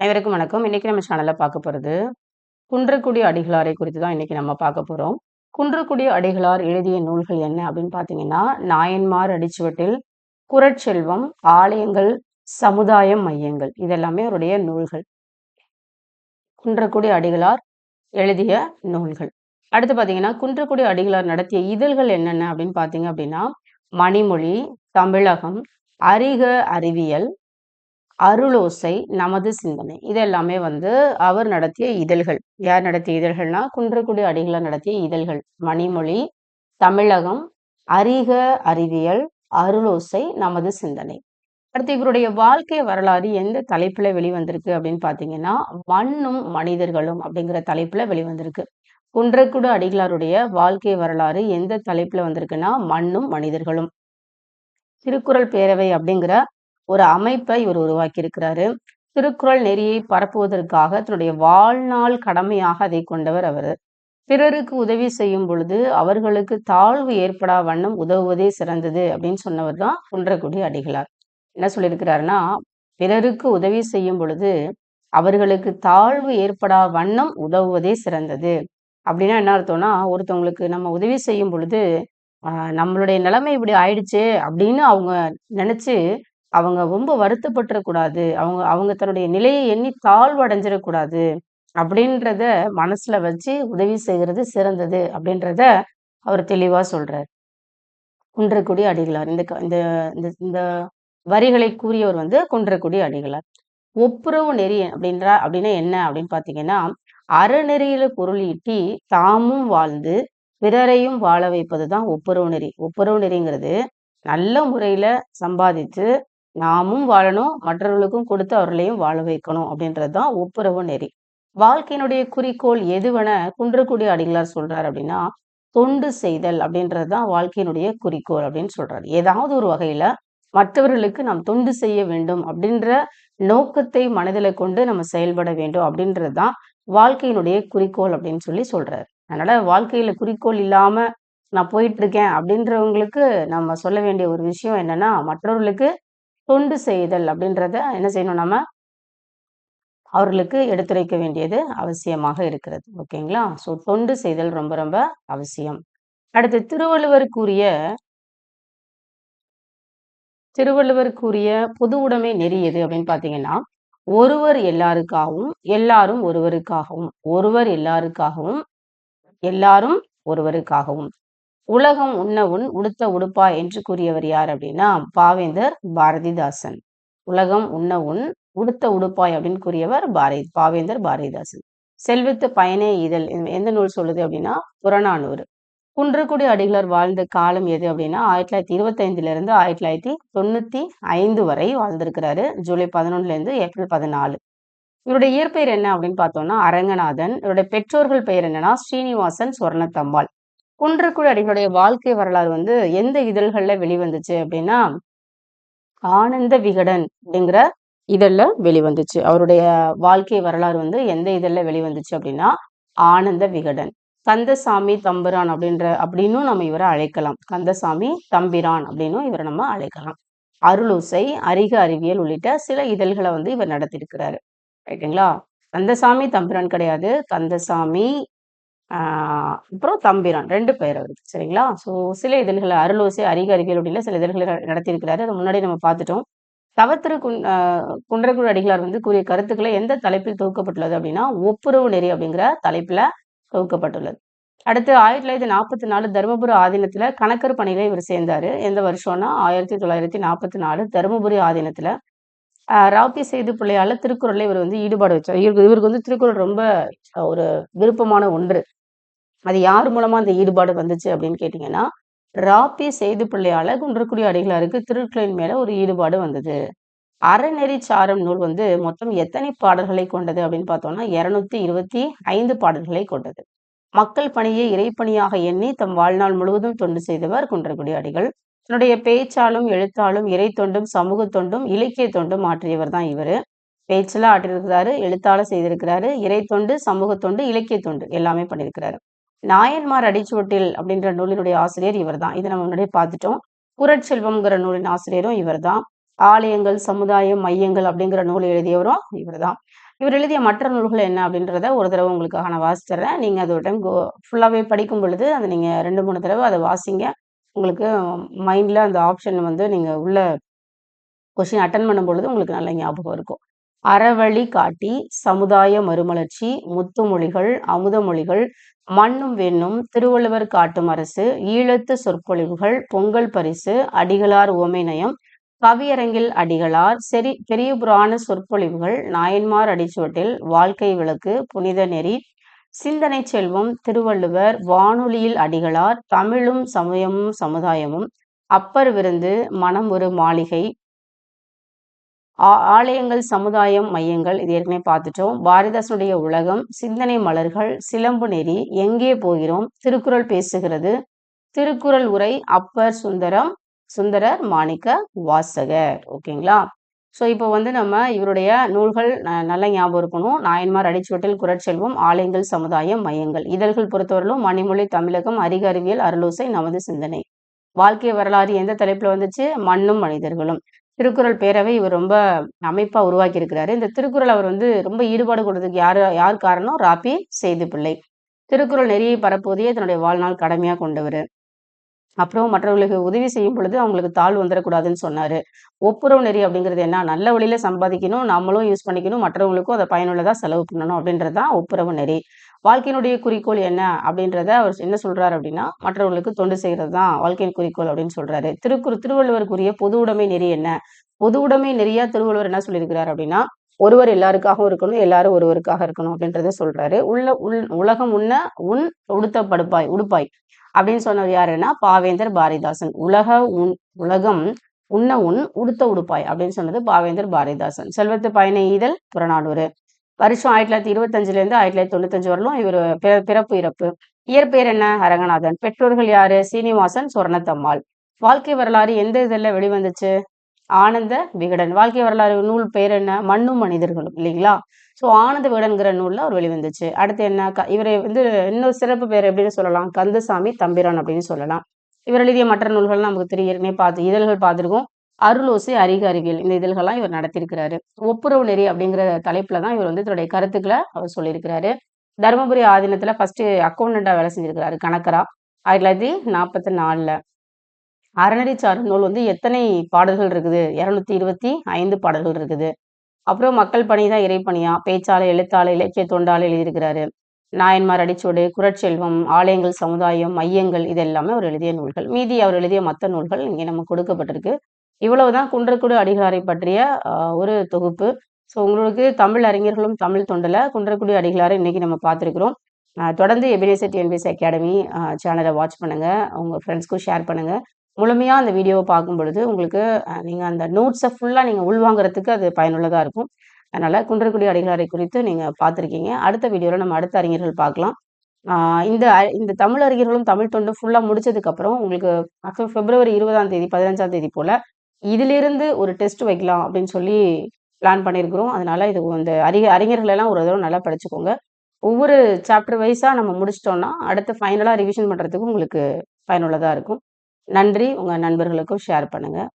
அனைவருக்கும் வணக்கம். இன்னைக்கு நம்ம சேனல்ல பார்க்க போறது குன்றக்குடி அடிகளாரை குறித்து தான் இன்னைக்கு நம்ம பார்க்க போறோம். குன்றக்குடி அடிகளார் எழுதிய நூல்கள் என்ன அப்படின்னு பார்த்தீங்கன்னா நாயன்மார் அடிச்சுவட்டில் குரட்செல்வம் ஆலயங்கள் சமுதாயம் மையங்கள் இதெல்லாமே அவருடைய நூல்கள். குன்றக்குடி அடிகளார் எழுதிய நூல்கள். அடுத்து பார்த்தீங்கன்னா குன்றக்குடி அடிகளார் நடத்திய இதழ்கள் என்னென்ன அப்படின்னு பார்த்தீங்க அப்படின்னா மணிமொழி தமிழகம் அறிக அறிவியல் அருளோசை நமது சிந்தனை. இதெல்லாமே வந்து அவர் நடத்திய இதழ்கள். யார் நடத்திய இதழ்கள்னா? குன்றக்குடி அடிகளார் நடத்திய இதழ்கள். மணிமொழி தமிழகம் அறிக அறிவியல் அருளோசை நமது சிந்தனை. அடுத்து இவருடைய வாழ்க்கை வரலாறு எந்த தலைப்புல வெளிவந்திருக்கு அப்படின்னு பாத்தீங்கன்னா மண்ணும் மனிதர்களும் அப்படிங்கிற தலைப்புல வெளிவந்திருக்கு. குன்றக்குடு அடிகளாருடைய வாழ்க்கை வரலாறு எந்த தலைப்புல வந்திருக்குன்னா மண்ணும் மனிதர்களும். திருக்குறள் பேரவை அப்படிங்கிற ஒரு அமைப்பை இவர் உருவாக்கி இருக்கிறாரு திருக்குறள் நெறியை பரப்புவதற்காக தன்னுடைய வாழ்நாள் கடமையாக அதை கொண்டவர் அவர். பிறருக்கு உதவி செய்யும் பொழுது அவர்களுக்கு தாழ்வு ஏற்படா வண்ணம் உதவுவதே சிறந்தது அப்படின்னு சொன்னவர் தான் குன்றக்குடி அடிகளார். என்ன சொல்லியிருக்கிறாருன்னா பிறருக்கு உதவி செய்யும் பொழுது அவர்களுக்கு தாழ்வு ஏற்படா வண்ணம் உதவுவதே சிறந்தது. அப்படின்னா என்ன அர்த்தம்னா ஒருத்தவங்களுக்கு நம்ம உதவி செய்யும் பொழுது நம்மளுடைய நிலைமை இப்படி ஆயிடுச்சு அப்படின்னு அவங்க நினைச்சு அவங்க ரொம்ப வருத்தப்பட்டுறக்கூடாது. அவங்க அவங்க தன்னுடைய நிலையை எண்ணி தாழ்வடைஞ்சிடக்கூடாது அப்படின்றத மனசுல வச்சு உதவி செய்கிறது சிறந்தது அப்படின்றத அவர் தெளிவா சொல்றார். குன்றக்குடி அடிகளார். இந்த இந்த இந்த வரிகளை கூறியவர் வந்து குன்றக்குடி அடிகளார். ஒப்புரவு நெறி அப்படின்ற அப்படின்னா என்ன? அப்படின்னு பாத்தீங்கன்னா அறநெறியில பொருள் ஈட்டி தாமும் வாழ்ந்து பிறரையும் வாழ வைப்பதுதான் ஒப்புரவு நெறி. ஒப்புரவு நெறிங்கிறது நல்ல முறையில சம்பாதித்து நாமும் வாழணும் மற்றவர்களுக்கும் கொடுத்து அவர்களையும் வாழ வைக்கணும் அப்படின்றது தான் ஒப்புரவு நெறி. வாழ்க்கையினுடைய குறிக்கோள் எதுவென குன்றக்குடி அடிகளார் சொல்றாரு அப்படின்னா தொண்டு செய்தல் அப்படின்றது தான் வாழ்க்கையினுடைய குறிக்கோள் அப்படின்னு சொல்றாரு. ஏதாவது ஒரு வகையில மற்றவர்களுக்கு நாம் தொண்டு செய்ய வேண்டும் அப்படின்ற நோக்கத்தை மனதில் கொண்டு நம்ம செயல்பட வேண்டும் அப்படின்றது தான் வாழ்க்கையினுடைய குறிக்கோள் அப்படின்னு சொல்லி சொல்றாரு. அதனால வாழ்க்கையில குறிக்கோள் இல்லாம நான் போயிட்டு இருக்கேன் அப்படின்றவங்களுக்கு நம்ம சொல்ல வேண்டிய ஒரு விஷயம் என்னன்னா மற்றவர்களுக்கு தொண்டு செய்தல் அப்படின்றத என்ன செய்யணும் நம்ம அவர்களுக்கு எடுத்துரைக்க வேண்டியது அவசியமாக இருக்கிறது. ஓகேங்களா? ஸோ தொண்டு செய்தல் ரொம்ப ரொம்ப அவசியம். அடுத்து திருவள்ளுவருக்குரிய திருவள்ளுவருக்குரிய பொது உடைமை நெறி எது அப்படின்னு பார்த்தீங்கன்னா ஒருவர் எல்லாருக்காகவும் எல்லாரும் ஒருவருக்காகவும் ஒருவர் எல்லாருக்காகவும் எல்லாரும் ஒருவருக்காகவும். உலகம் உண்ண உன் உடுத்த உடுப்பா என்று கூறியவர் யார் அப்படின்னா பாவேந்தர் பாரதிதாசன். உலகம் உண்ண உன் உடுத்த உடுப்பாய் அப்படின்னு கூறியவர் பாரதி பாவேந்தர் பாரதிதாசன். செல்வித்து பயனே இதழ். எந்த நூல் சொல்லுது அப்படின்னா புறநானூறு. குன்றக்குடி அடிகளார் வாழ்ந்த காலம் எது அப்படின்னா ஆயிரத்தி தொள்ளாயிரத்தி இருபத்தைந்துல இருந்து ஆயிரத்தி தொள்ளாயிரத்தி தொண்ணூத்தி ஐந்து வரை வாழ்ந்திருக்கிறாரு. ஜூலை பதினொன்னுல இருந்து ஏப்ரல் பதினாலு. இவருடைய இயற்பெயர் என்ன அப்படின்னு பார்த்தோம்னா அரங்கநாதன். இவருடைய பெற்றோர்கள் பெயர் என்னன்னா ஸ்ரீனிவாசன் சுவர்ணத்தம்பாள் குன்றக்குடி அடிகளுடைய வாழ்க்கை வரலாறு வந்து எந்த இதழ்கள்ல வெளிவந்துச்சு அப்படின்னா ஆனந்த விகடன் அப்படிங்கிற இதழில் வெளிவந்துச்சு. அவருடைய வாழ்க்கை வரலாறு வந்து எந்த இதழில் வெளிவந்துச்சு அப்படின்னா ஆனந்த விகடன். கந்தசாமி தம்பிரான் அப்படின்ற அப்படின்னும் நம்ம இவரை அழைக்கலாம். கந்தசாமி தம்பிரான் அப்படின்னும் இவரை நம்ம அழைக்கலாம். அருளுசை அரிக அறிவியல் உள்ளிட்ட சில இதழ்களை வந்து இவர் நடத்தியிருக்கிறாரு. ரைட்டுங்களா கந்தசாமி தம்பிரான் கிடையாது. கந்தசாமி அப்புறம் தம்பிரான். ரெண்டு பேர் அவருக்கு சரிங்களா? ஸோ சில இதழ்களை அருளோசை அறிக அறிவியல் அப்படின்னு சில இதழ்களை நடத்தியிருக்கிறாரு. அதை முன்னாடி நம்ம பார்த்துட்டோம். தவத்திரு குன் குன்றக்குழு அடிகளார் வந்து கூறிய கருத்துக்களை எந்த தலைப்பில் தொகுக்கப்பட்டுள்ளது அப்படின்னா ஒப்புரவு நெறி அப்படிங்கிற தலைப்பில் தொகுக்கப்பட்டுள்ளது. அடுத்து ஆயிரத்தி தொள்ளாயிரத்தி நாற்பத்தி நாலு தருமபுரி ஆதீனத்தில் கணக்கர் பணியில இவர் சேர்ந்தார். எந்த வருஷம்னா ஆயிரத்தி தொள்ளாயிரத்தி நாற்பத்தி நாலு தருமபுரி ஆதீனத்தில். ராப்பி செய்து பிள்ளையால திருக்குறளில் இவர் வந்து ஈடுபாடு வச்சார். இவருக்கு இவருக்கு வந்து திருக்குறள் ரொம்ப ஒரு விருப்பமான ஒன்று. அது யார் மூலமா அந்த ஈடுபாடு வந்துச்சு அப்படின்னு கேட்டீங்கன்னா ராப்பி செய்து பிள்ளையால குன்றக்குடி அடிகளாருக்கு திருக்குறளின் மேல ஒரு ஈடுபாடு வந்தது. அறநெறி சாரம் நூல் வந்து மொத்தம் எத்தனை பாடல்களை கொண்டது அப்படின்னு பார்த்தோம்னா இருநூத்தி இருபத்தி ஐந்து பாடல்களை கொண்டது. மக்கள் பணியை இறைப்பணியாக எண்ணி தம் வாழ்நாள் முழுவதும் தொண்டு செய்தவர் குன்றக்குடி அடிகள். தன்னுடைய பேச்சாலும் எழுத்தாலும் இறை தொண்டும் சமூக தொண்டும் இலக்கிய தொண்டும் ஆற்றியவர் தான் இவர். பேச்சில் ஆற்றிருக்கிறாரு எழுத்தாளர் செய்திருக்கிறாரு இறை தொண்டு சமூக தொண்டு இலக்கிய தொண்டு எல்லாமே பண்ணியிருக்கிறாரு. நாயன்மார் அடிச்சுவட்டில் அப்படின்ற நூலினுடைய ஆசிரியர் இவர் தான் இதை நம்ம முன்னாடியே பார்த்துட்டோம். குரட்செல்வம்ங்கிற நூலின் ஆசிரியரும் இவர் தான் ஆலயங்கள் சமுதாயம் மையங்கள் அப்படிங்கிற நூல் எழுதியவரும் இவர் தான் இவர் எழுதிய மற்ற நூல்கள் என்ன அப்படின்றத ஒரு தடவை உங்களுக்காக நான் வாசிச்சிடுறேன். நீங்கள் அது ஒரு டைம் கோ ஃபுல்லாகவே படிக்கும் பொழுது அதை நீங்கள் ரெண்டு மூணு தடவை அதை வாசிங்க. உங்களுக்கு மைண்டில் அந்த ஆப்ஷன் வந்து நீங்கள் உள்ள கொஷின் அட்டன் பண்ணும் பொழுது உங்களுக்கு நல்ல ஞாபகம் இருக்கும். அறவழி காட்டி சமுதாய மறுமலர்ச்சி முத்துமொழிகள் அமுதமொழிகள் மண்ணும் வெண்ணும் திருவள்ளுவர் காட்டும் அரசு ஈழத்து சொற்பொழிவுகள் பொங்கல் பரிசு அடிகளார் ஓமைநயம் கவியரங்கில் அடிகளார் செரி பெரிய புராண சொற்பொழிவுகள் நாயன்மார் அடிச்சுவட்டில் வாழ்க்கை விளக்கு புனித நெறி சிந்தனை செல்வம் திருவள்ளுவர் வானொலியில் அடிகளார் தமிழும் சமயமும் சமுதாயமும் அப்பர் விருந்து மனம் ஒரு மாளிகை ஆலயங்கள் சமுதாயம் மையங்கள் இது ஏற்கனவே பார்த்துட்டோம். பாரதிதாசனுடைய உலகம் சிந்தனை மலர்கள் சிலம்பு நெறி எங்கே போகிறோம் திருக்குறள் பேசுகிறது. திருக்குறள் உரை அப்பர் சுந்தரம் சுந்தரர் மாணிக்க வாசகர். ஓகேங்களா? ஸோ இப்போ வந்து நம்ம இவருடைய நூல்கள் நல்ல ஞாபகம் இருக்கணும். நாயன்மார் அடிச்சுவட்டில் குரட்செல்வம் ஆலயங்கள் சமுதாயம் மையங்கள். இதழ்கள் பொறுத்தவரையிலும் மணிமொழி தமிழகம் அறிக அறிவியல் அருளோசை நமது சிந்தனை. வாழ்க்கை வரலாறு எந்த தலைப்புல வந்துச்சு? மண்ணும் மனிதர்களும். திருக்குறள் பேரவை இவர் ரொம்ப அமைப்பாக உருவாக்கியிருக்கிறாரு. இந்த திருக்குறள் அவர் வந்து ரொம்ப ஈடுபாடு கொடுத்ததுக்கு யார் யார் காரணம்? ராபி செய்து பிள்ளை திருக்குறள் நெறியை பரப்புவதையே தன்னுடைய வாழ்நாள் கடமையாக கொண்டவர். அப்புறம் மற்றவர்களுக்கு உதவி செய்யும் பொழுது அவங்களுக்கு தாழ் வந்துடக்கூடாதுன்னு சொன்னாரு. ஒப்புரவு நெறி அப்படிங்கிறது என்ன? நல்ல வழியில சம்பாதிக்கணும் நம்மளும் யூஸ் பண்ணிக்கணும் மற்றவங்களுக்கும் அதை பயனுள்ளதா செலவு பண்ணணும் அப்படின்றது தான் ஒப்புரவு நெறி. வாழ்க்கையினுடைய குறிக்கோள் என்ன? அப்படின்றத அவர் என்ன சொல்றாரு அப்படின்னா மற்றவர்களுக்கு தொண்டு செய்கிறது தான் வாழ்க்கையின் குறிக்கோள் அப்படின்னு சொல்றாரு. திருக்குறு திருவள்ளுவருக்குரிய பொது உடைமை நெறி என்ன? பொது உடைமை நெறியா திருவள்ளுவர் என்ன சொல்லியிருக்கிறார் அப்படின்னா ஒருவர் எல்லாருக்காகவும் இருக்கணும் எல்லாரும் ஒருவருக்காக இருக்கணும் அப்படின்றத சொல்றாரு. உள்ள உள் உலகம் உண்ண உன் உடுத்த படுப்பாய் உடுப்பாய். அப்படின்னு சொன்னவர் யாருன்னா பாவேந்தர் பாரதிதாசன். உலக உன் உலகம் உண்ண உன் உடுத்த உடுப்பாய் அப்படின்னு சொன்னது பாவேந்தர் பாரதிதாசன். செல்வத்து பயண ஈதல் புறநானூறு. வருஷம் ஆயிரத்தி தொள்ளாயிரத்தி இருபத்தஞ்சுல இருந்து ஆயிரத்தி தொள்ளாயிரத்தி தொண்ணூத்தஞ்சு வரலும் இவர் பிறப்பு இறப்பு. இயற்பெயர் என்ன? அரங்கநாதன். பெற்றோர்கள் யாரு? சீனிவாசன் சொர்ணத்தம்மாள். வாழ்க்கை வரலாறு எந்த இதில் வெளிவந்துச்சு? ஆனந்த விகடன். வாழ்க்கை வரலாறு நூல் பேர் என்ன? மண்ணும் மனிதர்களும் இல்லைங்களா? ஸோ ஆனந்த விகடன்கிற நூலில் அவர் வெளிவந்துச்சு அடுத்து என்ன? க இவரை வந்து இன்னொரு சிறப்பு பேர் எப்படின்னு சொல்லலாம். கந்தசாமி தம்பிரான் அப்படின்னு சொல்லலாம். இவர் எழுதிய மற்ற நூல்கள் நமக்கு தெரியும் ஏற்கனவே பார்த்து இதழ்கள் பார்த்துருக்கோம். அருளோசை அறிக அறிவியல் இந்த இதழ்கள்லாம் இவர் நடத்தியிருக்கிறாரு. ஒப்புரவு நெறி அப்படிங்கிற தலைப்பில் தான் இவர் வந்து தன்னுடைய கருத்துக்களை அவர் சொல்லியிருக்கிறாரு. தருமபுரி ஆதீனத்தில் ஃபர்ஸ்ட் அக்கௌண்டண்டா வேலை செஞ்சிருக்கிறாரு கணக்கரா. ஆயிரத்தி தொள்ளாயிரத்தி நாற்பத்தி நாலுல. சார் நூல் வந்து எத்தனை பாடல்கள் இருக்குது? இரநூத்தி இருபத்தி ஐந்து பாடல்கள் இருக்குது. அப்புறம் மக்கள் பணி தான் இறைப்பணியா? பேச்சாலை எழுத்தாலை இலக்கிய தொண்டாளர் எழுதியிருக்கிறாரு. நாயன்மார் அடிச்சோடு குரட்செல்வம் ஆலயங்கள் சமுதாயம் மையங்கள் இது எல்லாமே அவர் எழுதிய நூல்கள். மீதி அவர் எழுதிய மற்ற நூல்கள் இங்கே நம்ம கொடுக்கப்பட்டிருக்கு. இவ்வளவுதான் குன்றக்குடு அடிகளாரை பற்றிய ஒரு தொகுப்பு. ஸோ உங்களுக்கு தமிழ் அறிஞர்களும் தமிழ் தொண்டில் குன்றக்குடி அடிகளாரை இன்னைக்கு நம்ம பார்த்துருக்குறோம். தொடர்ந்து எபினேசர் டிஎன்பிஎஸ் அகாடமி சேனலை வாட்ச் பண்ணுங்கள் உங்கள் ஃப்ரெண்ட்ஸ்க்கும் ஷேர் பண்ணுங்கள் முழுமையாக அந்த வீடியோவை பார்க்கும் பொழுது உங்களுக்கு நீங்கள் அந்த நோட்ஸை ஃபுல்லாக நீங்கள் உள்வாங்கிறதுக்கு அது பயனுள்ளதாக இருக்கும். அதனால் குன்றக்குடி அடிகளாரை குறித்து நீங்கள் பார்த்துருக்கீங்க. அடுத்த வீடியோவில் நம்ம அடுத்த அறிஞர்கள் பார்க்கலாம். இந்த இந்த தமிழ் அறிஞர்களும் தமிழ் தொண்டும் ஃபுல்லாக முடிச்சதுக்கப்புறம் உங்களுக்கு அக்டோபர் பிப்ரவரி இருபதாம் தேதி பதினஞ்சாம் தேதி போல் இதிலிருந்து ஒரு டெஸ்ட் வைக்கலாம் அப்படின்னு சொல்லி பிளான் பண்ணியிருக்கிறோம் அதனால் இது இந்த அறிஞ அறிஞர்களெல்லாம் ஒரு தடவை நல்லா படிச்சுக்கோங்க. ஒவ்வொரு சாப்டர் வைஸாக நம்ம முடிச்சிட்டோம்னா அடுத்த ஃபைனலாக ரிவிஷன் பண்ணுறதுக்கு உங்களுக்கு பயனுள்ளதாக இருக்கும். நன்றி. உங்கள் நண்பர்களுக்கும் ஷேர் பண்ணுங்கள்